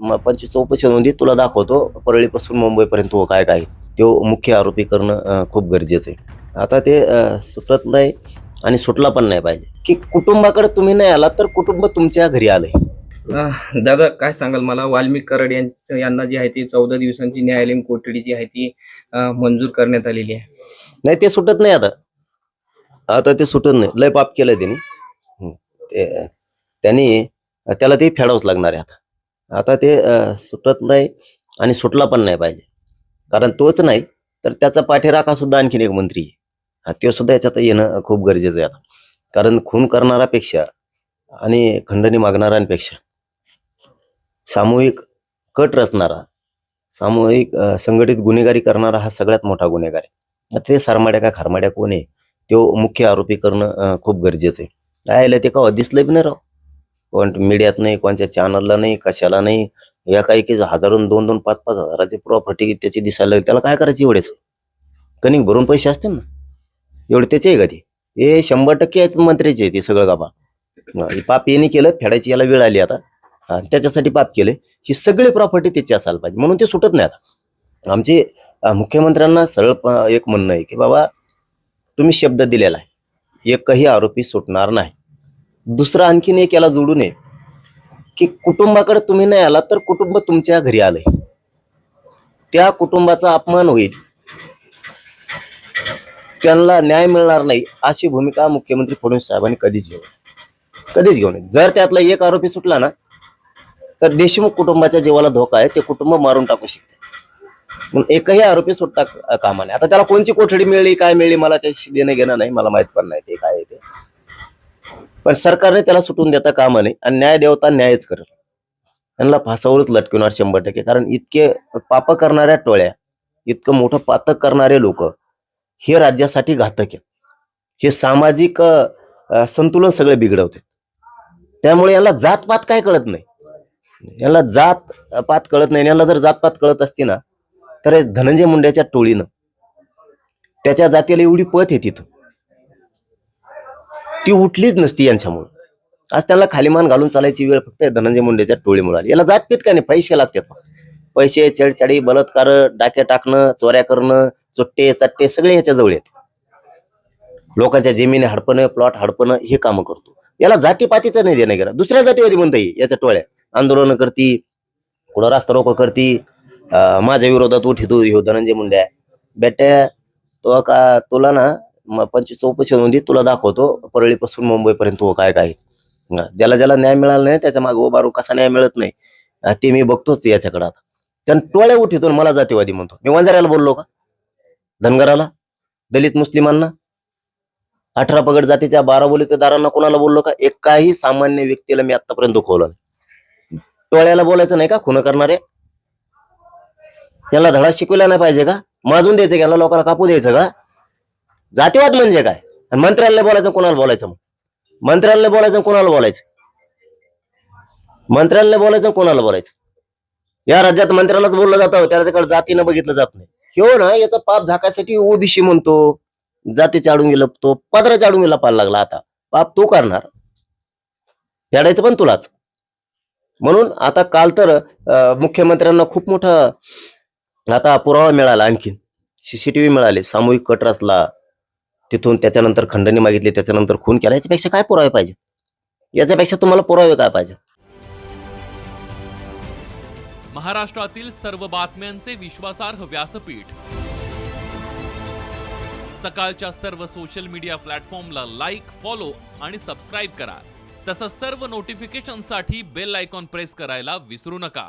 म- पंचवीस चौपशी नोंदी तुला दाखवतो. परळीपासून मुंबईपर्यंत हो काय काय. तो मुख्य आरोपी करणं खूप गरजेचं आहे. आता ते सुटत नाही आणि सुटला पण नाही पाहिजे. की कुटुंबाकडे तुम्ही नाही आला तर कुटुंब तुमच्या घरी आलंय. दादा काय सांगाल मला? वाल्मिक कराड यांचं यांना जी आहे ती चौदा दिवसांची न्यायालयीन कोठडी जी आहे ती मंजूर करण्यात आलेली आहे. नाही ते सुटत नाही आता. आता ते सुटत नाही. लय पाप केलंय त्यांनी. ते त्यांनी त्याला ते फेडावंच लागणार आहे आता. आता ते सुटत नाही आणि सुटला पण नाही पाहिजे. कारण तोच नाही तर त्याचा पाठीराखा सुद्धा आणखीन एक मंत्री आहे. तो सुद्धा याच्यात येणं खूप गरजेचं आहे आता. कारण खून करणारापेक्षा आणि खंडणी मागणाऱ्यांपेक्षा सामूहिक कट रचणारा सामूहिक संघटित गुन्हेगारी करणारा हा सगळ्यात मोठा गुन्हेगार आहे. आता ते सारमाड्या का खारमाड्या कोण आहे? तो मुख्य आरोपी करणं खूप गरजेचं आहे. आयला ते का दिसलं बी नाही राव? कोण मीडियात नाही कोणत्या चॅनलला नाही कशाला नाही. या काही की हजारून दोन दोन पाच पाच हजाराची प्रॉपर्टी त्याची दिसायला लागली त्याला काय करायचं एवढेच? कणिक भरून पैसे असतील ना? एवढे त्याचे आहे का ते? हे शंभर टक्के आहेत मंत्र्याचे ते सगळं गाबा. पाप यांनी केलं फेडायची याला वेळ आली आता. त्याच्यासाठी पाप केले. ही सगळी प्रॉपर्टी त्याची असायला पाहिजे म्हणून ते सुटत नाही आता. आमचे मुख्यमंत्र्यांना सरळ एक म्हणणं आहे की बाबा तुम्ही शब्द दिलेला आहे. एकही आरोपी सुटणार नाही. दुसरं आणखीन एक याला जोडू नये. की कुटुंबाकडे तुम्ही नाही आला तर कुटुंब तुमच्या घरी आलंय. त्या कुटुंबाचा अपमान होईल. त्यांना न्याय मिळणार नाही अशी भूमिका मुख्यमंत्री फडणवीस साहेबांनी कधीच घेऊ कधीच घेऊ नये. जर त्यातला एक आरोपी सुटला ना तर देशमुख कुटुंबाच्या जीवाला धोका आहे ते कुटुंब मारून टाकू शकते. म्हणून एकही आरोपी सुटता कामा नाही आता त्याला कोणची कोठडी मिळली काय मिळली मला त्याशी देणं घेणं नाही मला माहीत पण नाही ते काय ते. पण सरकारने त्याला सुटून देता कामा नाही आणि न्याय देवता न्यायच करेल. त्यांना फासावरच लटकवणार शंभर टक्के. कारण इतके पाप करणाऱ्या टोळ्या इतकं मोठं पातक करणारे लोक हे राज्यासाठी घातक आहेत. हे सामाजिक संतुलन सगळे बिघडवते. त्यामुळे याला जातपात काय कळत नाही. याला जात पात कळत नाही. याला जर जातपात कळत असती ना तर धनंजय मुंड्याच्या टोळीनं त्याच्या जातीला एवढी पत आहे तिथं. ती उठलीच नसती यांच्यामुळं. आज त्यांना खालीमान घालून चालायची वेळ फक्त धनंजय मुंडेच्या टोळीमुळे आली. याला जातपीत काय नाही? पैसे लागतात पैसे छेडछाडी बलात्कार डाक्या टाकणं चोऱ्या करणं चुट्टे चट्टे सगळे याच्या जवळ लोकांच्या जमिनी हडपणं प्लॉट हडपणं हे कामं करतो. याला जातीपातीचं नाही देणं गेला दुसऱ्या जातीवादी म्हणता येईल याच्या टोळ्या. आंदोलन करती कुठं रास्ता रोको करती माझ्या विरोधात उठितो ह्यो धनंजय मुंड्या बेट्या तो का तुला ना म- पंचवीस चौपशी नोंदी तुला दाखवतो. परळीपासून मुंबईपर्यंत हो काय काय. ज्याला ज्याला न्याय मिळाला नाही त्याच्यामागे उभा कसा न्याय मिळत नाही ते मी बघतोच याच्याकडे आता. त्यानं टोळ्या उठीतून मला जातीवादी म्हणतो. मी वंजाऱ्याला बोललो का? धनगराला? दलित मुस्लिमांना? अठरा पगड जातीच्या बारा बोलीतेदारांना कोणाला बोललो का? एकाही सामान्य व्यक्तीला मी आतापर्यंत खोवलं टोळ्याला बोलायचं नाही का? खुन करणारे? याला धडा शिकवला नाही पाहिजे का? माजून द्यायचं का? याला लोकांना कापू द्यायचं का? जातीवाद म्हणजे काय? आणि बोलायचं कोणाला बोलायचं मग? मंत्र्यांना बोलायचं कोणाला बोलायचं? मंत्र्यांना बोलायचं कोणाला बोलायचं? या राज्यात मंत्र्यालाच बोललं जातं त्याच्याकडे तिकडे जातीनं बघितलं जात नाही. हो ना याचा पाप झाकायसाठी ओबीसी म्हणतो. जाती चाडून गेलं तो पदरा चाडून गेला पाहायला लागला आता. पाप तो करणार. फेडायचं पण तुलाच. म्हणून आता काल तर मुख्यमंत्र्यांना खूप मोठा आता पुरावा मिळाला आणखीन. सीसीटीव्ही मिळाले सामूहिक कट रचला तिथून त्याच्यानंतर खंडणी मागितली त्याच्यानंतर खून केला याच्यापेक्षा काय पुरावे पाहिजे? याच्यापेक्षा तुम्हाला पुरावे काय पाहिजे? महाराष्ट्रातील सर्व बातम्यांचे विश्वासार्ह व्यासपीठ. सकाळच्या सर्व सोशल मीडिया प्लॅटफॉर्मला लाईक फॉलो आणि सबस्क्राईब करा. तसंच सर्व नोटिफिकेशनसाठी बेल आयकॉन प्रेस करायला विसरू नका.